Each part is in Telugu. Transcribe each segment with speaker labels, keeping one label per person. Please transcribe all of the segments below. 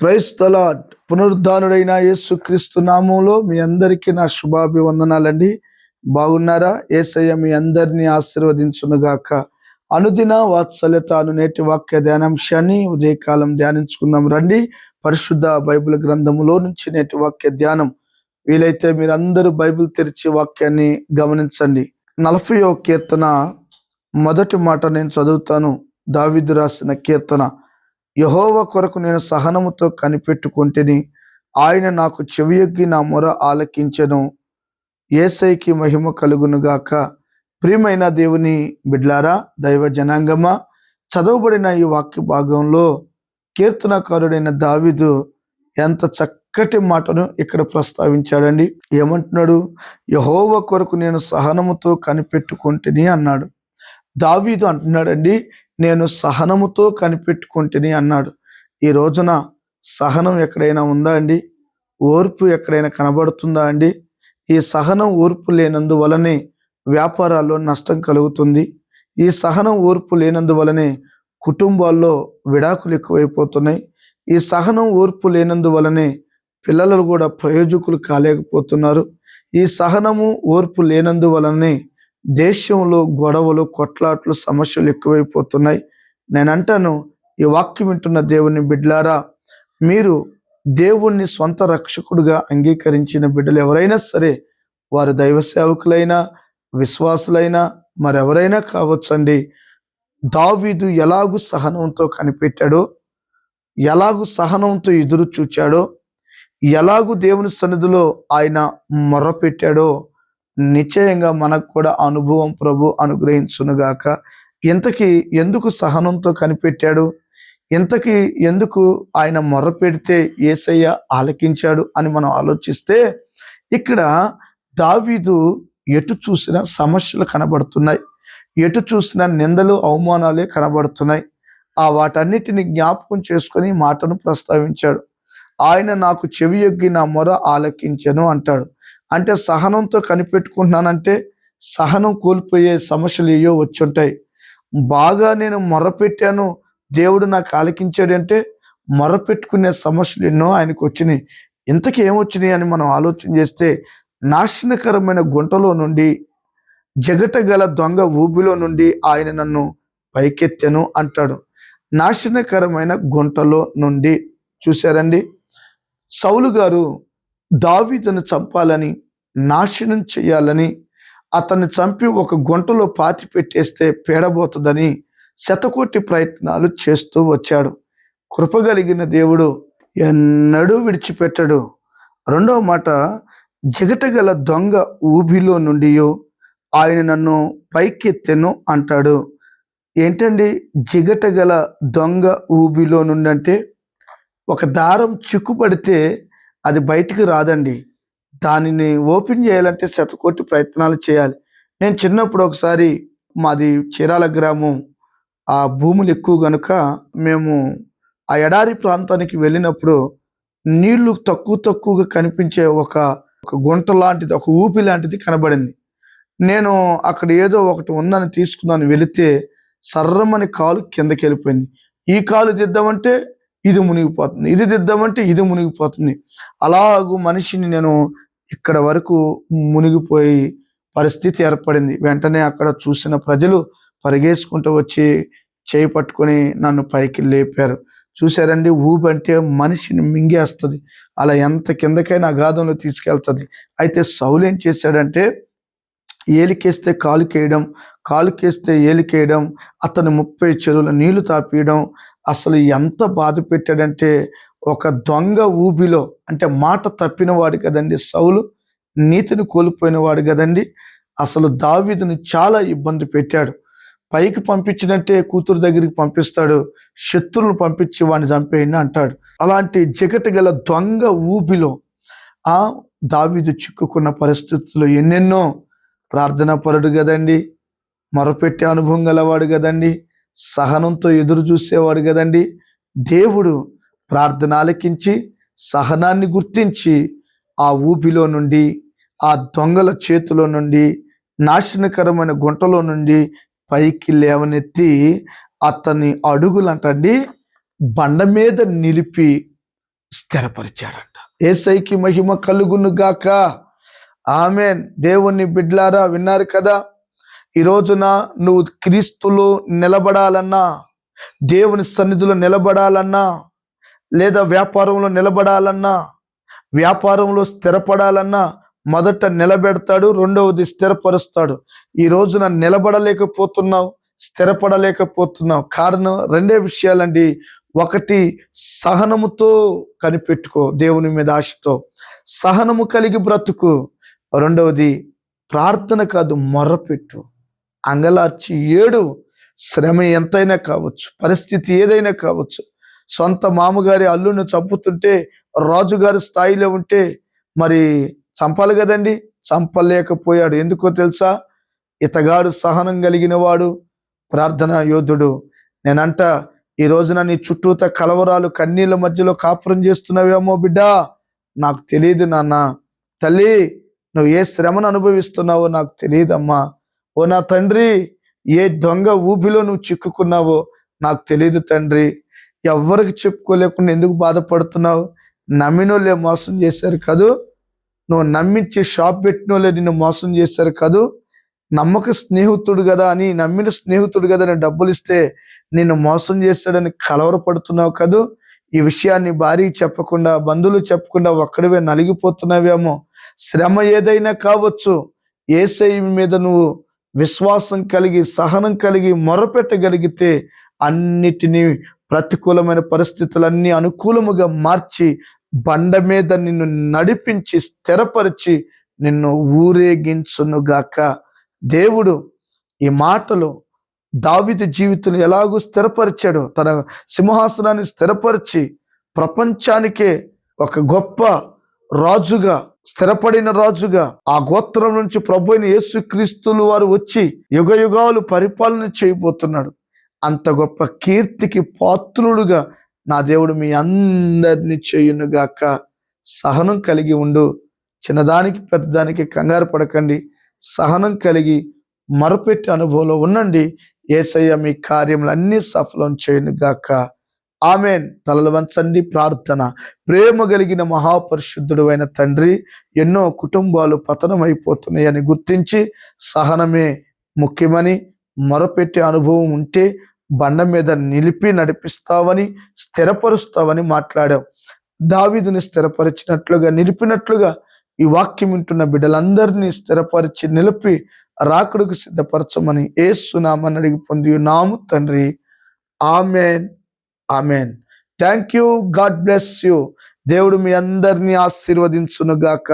Speaker 1: క్రైస్తలాడ్ పునరుద్ధానుడైన యేసుక్రీస్తు నామంలో మీ అందరికీ నా శుభాభివందనాలండి. బాగున్నారా? ఏసయ్య మీ అందరినీ ఆశీర్వదించునుగాక. అనుదిన వాత్సల్యత అను నేటి వాక్య ధ్యానాంశాన్ని ఉదయకాలం ధ్యానించుకుందాం రండి. పరిశుద్ధ బైబిల్ గ్రంథములో నుంచి నేటి వాక్య ధ్యానం. వీలైతే మీరందరూ బైబిల్ తెరిచి వాక్యాన్ని గమనించండి. నలభయో కీర్తన మొదటి మాట నేను చదువుతాను. దావిదు రాసిన కీర్తన. యహోవ కొరకు నేను సహనముతో కనిపెట్టుకుంటేని ఆయన నాకు చెవియొగ్గి నా మొర ఆలకించను. ఏసైకి మహిమ కలుగునుగాక ప్రియమైన దేవుని బిడ్లారా దైవ జనాంగమా చదవబడిన ఈ వాక్య భాగంలో కీర్తనకారుడైన దావిదు ఎంత చక్కటి మాటను ఇక్కడ ప్రస్తావించాడండి. ఏమంటున్నాడు? యహోవ కొరకు నేను సహనముతో కనిపెట్టుకుంటుని అన్నాడు. దావీదు అంటున్నాడండి నేను సహనముతో కనిపెట్టుకుంటుని అన్నాడు. ఈ రోజున సహనం ఎక్కడైనా ఉందా అండి? ఓర్పు ఎక్కడైనా కనబడుతుందా అండి? ఈ సహనం ఓర్పు లేనందువలనే వ్యాపారాల్లో నష్టం కలుగుతుంది. ఈ సహనం ఓర్పు లేనందువలనే కుటుంబాల్లో విడాకులు ఎక్కువైపోతున్నాయి. ఈ సహనం ఓర్పు లేనందువలనే పిల్లలు కూడా ప్రయోజకులు కాలేకపోతున్నారు. ఈ సహనము ఓర్పు లేనందువలనే దేశంలో గొడవలు కొట్లాట్లు సమస్యలు ఎక్కువైపోతున్నాయి. నేను అంటాను ఈ వాక్యం వింటున్న దేవుని బిడ్లారా మీరు దేవుణ్ణి సొంత రక్షకుడుగా అంగీకరించిన బిడ్డలు ఎవరైనా సరే వారు దైవ సేవకులైనా విశ్వాసులైనా మరెవరైనా కావచ్చండి. దావీదు ఎలాగూ సహనంతో కనిపెట్టాడో ఎలాగూ సహనంతో ఎదురు చూచాడో ఎలాగూ దేవుని సన్నిధిలో ఆయన మొర్రపెట్టాడో నిశ్చయంగా మనకు కూడా అనుభవం ప్రభు అనుగ్రహించునుగాక. ఇంతకీ ఎందుకు సహనంతో కనిపెట్టాడు? ఇంతకీ ఎందుకు ఆయన మొర్ర పెడితే ఏసయ్య ఆలకించాడు అని మనం ఆలోచిస్తే ఇక్కడ దావీదు ఎటు చూసినా సమస్యలు కనబడుతున్నాయి. ఎటు చూసినా నిందలు అవమానాలే కనబడుతున్నాయి. ఆ వాటన్నిటిని జ్ఞాపకం చేసుకొని మాటను ప్రస్తావించాడు. ఆయన నాకు చెవి ఎగ్గి నా మొర ఆలకించను అంటాడు. అంటే సహనంతో కనిపెట్టుకుంటున్నానంటే సహనం కోల్పోయే సమస్యలు ఏయో వచ్చుంటాయి. బాగా నేను మొరపెట్టాను దేవుడు నాకు ఆలకించాడు అంటే మొరపెట్టుకునే సమస్యలు ఎన్నో ఆయనకు వచ్చినాయి. ఇంతకీ ఏమొచ్చినాయి అని మనం ఆలోచన చేస్తే నాశనకరమైన గుంటలో నుండి జగట గల దొంగ ఊబిలో నుండి ఆయన నన్ను పైకెత్తెను అంటాడు. నాశనకరమైన గుంటలో నుండి చూశారండి. సౌలు గారు దావీదును చంపాలని నాశనం చేయాలని అతన్ని చంపి ఒక గుంటలో పాతి పెట్టేస్తే పేడబోతుందని శతకోటి ప్రయత్నాలు చేస్తూ వచ్చాడు. కృపగలిగిన దేవుడు ఎన్నడూ విడిచిపెట్టడు. రెండవ మాట జిగటగల దొంగ ఊబిలో నుండి ఆయన నన్ను పైకెత్తెను అంటాడు. ఏంటండి జిగటగల దొంగ ఊబిలో నుండి అంటే ఒక దారం చిక్కుపడితే అది బయటికి రాదండి. దానిని ఓపెన్ చేయాలంటే శతకోటి ప్రయత్నాలు చేయాలి. నేను చిన్నప్పుడు ఒకసారి మాది చీరాల గ్రామం. ఆ భూములు ఎక్కువ గనుక మేము ఆ ఎడారి ప్రాంతానికి వెళ్ళినప్పుడు నీళ్ళు తక్కువ తక్కువగా కనిపించే ఒక ఒక గుంట లాంటిది ఒక ఊపి లాంటిది కనబడింది. నేను అక్కడ ఏదో ఒకటి ఉందని తీసుకున్నాను వెళితే సర్రమని కాలు కిందకి వెళ్ళిపోయింది. ఈ కాలు దిద్దామంటే ఇది మునిగిపోతుంది. ఇది దిద్దామంటే ఇది మునిగిపోతుంది. అలాగూ మనిషిని నేను ఇక్కడ వరకు మునిగిపోయి పరిస్థితి ఏర్పడింది. వెంటనే అక్కడ చూసిన ప్రజలు పరిగేసుకుంటూ వచ్చి చేయి పట్టుకొని నన్ను పైకి లేపారు. చూశారండి ఊబి అంటే మనిషిని మింగేస్తుంది. అలా ఎంత కిందకైనా అగాధంలో తీసుకెళ్తుంది. అయితే సౌలు ఏం చేశాడంటే ఏలికేస్తే కాలుకేయడం కాలుకేస్తే ఏలికేయడం అతను ముప్పై చెరువుల నీళ్ళు తాపీయడం. అసలు ఎంత బాధ పెట్టాడంటే ఒక దొంగ ఊబిలో అంటే మాట తప్పినవాడు కదండి సౌలు నీతిని కోల్పోయిన వాడు కదండి. అసలు దావీదుని చాలా ఇబ్బంది పెట్టాడు. పైకి పంపించినట్టే కూతురు దగ్గరికి పంపిస్తాడు శత్రువులు పంపించి వాడిని చంపేయండి అంటాడు. అలాంటి జగట గల దొంగ ఊబిలో ఆ దావీదు చిక్కుకున్న పరిస్థితుల్లో ఎన్నెన్నో ప్రార్థన పరుడు కదండి. మొరపెట్టే అనుభవం గలవాడు కదండి. సహనంతో ఎదురు చూసేవాడు కదండి. దేవుడు ప్రార్థన ఆలకించి సహనాన్ని గుర్తించి ఆ ఊపిలో నుండి ఆ దొంగల చేతిలో నుండి నాశనకరమైన గుంటలో నుండి పైకి లేవనెత్తి అతని అడుగులంటండి బండ మీద నిలిపి స్థిరపరిచాడంట. ఏసైకి మహిమ కలుగును గాక ఆమె దేవుని బిడ్లారా విన్నారు కదా? ఈ రోజున నువ్వు క్రీస్తులో నిలబడాలన్నా దేవుని సన్నిధిలో నిలబడాలన్నా లేదా వ్యాపారంలో నిలబడాలన్నా వ్యాపారంలో స్థిరపడాలన్నా మొదట నిలబెడతాడు రెండవది స్థిరపరుస్తాడు. ఈ రోజున నిలబడలేకపోతున్నావు స్థిరపడలేకపోతున్నావు. కారణం రెండే విషయాలండి. ఒకటి సహనముతో కనిపెట్టుకో దేవుని మీద ఆశతో. సహనము కలిగి బ్రతుకు. రెండవది ప్రార్థన కాదు మొర్రపెట్టు అంగలార్చి ఏడు శ్రమ ఎంతైనా కావచ్చు పరిస్థితి ఏదైనా కావచ్చు. సొంత మామగారి అల్లును చంపుతుంటే రాజుగారి స్థాయిలో ఉంటే మరి చంపాలి కదండి? చంపలేకపోయాడు. ఎందుకో తెలుసా? ఇతగాడు సహనం కలిగిన వాడు. ప్రార్థన యోధుడు నేనంట ఈ రోజున నీ చుట్టూత కలవరాలు కన్నీళ్ళ మధ్యలో కాపురం చేస్తున్నావేమో బిడ్డా? నాకు తెలియదు నాన్న. తల్లి నువ్వు ఏ శ్రమను అనుభవిస్తున్నావో నాకు తెలియదమ్మా. ఓ నా తండ్రి ఏ దొంగ ఊపిలో నువ్వు చిక్కుకున్నావో నాకు తెలియదు తండ్రి. ఎవ్వరికి చెప్పుకోలేకుండా ఎందుకు బాధపడుతున్నావు? నమ్మినోళ్ళే మోసం చేశారు కదూ? నువ్వు నమ్మించి షాప్ పెట్టినోళ్ళే నిన్ను మోసం చేశారు కదూ? నమ్మక స్నేహితుడు కదా అని నమ్మిన స్నేహితుడు కదా అని డబ్బులు ఇస్తే నిన్ను మోసం చేశాడని కలవరపడుతున్నావు కదూ? ఈ విషయాన్ని భారీ చెప్పకుండా బంధువులు చెప్పకుండా ఒక్కడివే నలిగిపోతున్నావేమో. శ్రమ ఏదైనా కావచ్చు ఏసై మీద నువ్వు విశ్వాసం కలిగి సహనం కలిగి మొరపెట్టగలిగితే అన్నిటినీ ప్రతికూలమైన పరిస్థితులన్నీ అనుకూలముగా మార్చి బండ మీద నిన్ను నడిపించి స్థిరపరిచి నిన్ను ఊరేగించునుగాక. దేవుడు ఈ మాటలు దావిది జీవితం ఎలాగూ స్థిరపరిచాడు? తన సింహాసనాన్ని స్థిరపరిచి ప్రపంచానికే ఒక గొప్ప రాజుగా స్థిరపడిన రాజుగా ఆ గోత్రం నుంచి ప్రభు అయిన యేసుక్రీస్తులు వారు వచ్చి యుగ యుగాలు పరిపాలన చేయబోతున్నాడు. అంత గొప్ప కీర్తికి పాత్రుడుగా నా దేవుడు మీ అందరినీ చేయునుగాక. సహనం కలిగి ఉండు. చిన్నదానికి పెద్దదానికి కంగారు పడకండి. సహనం కలిగి మరపెట్టి అనుభవంలో ఉండండి. ఏసయ్య మీ కార్యములన్నీ సఫలం చేయనుగాక. ఆమెన్. తలలు వంచండి ప్రార్థన. ప్రేమ కలిగిన మహాపరిశుద్ధుడు అయిన తండ్రి ఎన్నో కుటుంబాలు పతనమైపోతున్నాయని గుర్తించి సహనమే ముఖ్యమని మొరపెట్టే అనుభవం ఉంటే బండ మీద నిలిపి నడిపిస్తావని స్థిరపరుస్తావని మాట్లాడాం దావీదుని స్థిరపరిచినట్లుగా నిలిపినట్లుగా ఈ వాక్యం వింటున్న బిడ్డలందరినీ స్థిరపరిచి నిలిపి రాకుడుకు సిద్ధపరచమని ఏసునామని అడిగి పొంది నాము తండ్రి. Amen. Amen. Thank you God bless you దేవుడు మీ అందరినీ ఆశీర్వదించునుగాక.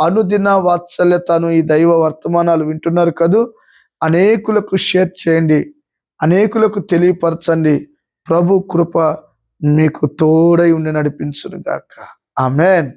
Speaker 1: అనుదిన వాత్సల్యతను ఈ దైవ వర్తమానాలు వింటున్నారు కదూ? అనేకులకు షేర్ చేయండి. అనేకులకు తెలియపరచండి. ప్రభు కృప మీకు తోడై ఉండి నడిపించునుగాక. ఆమెన్.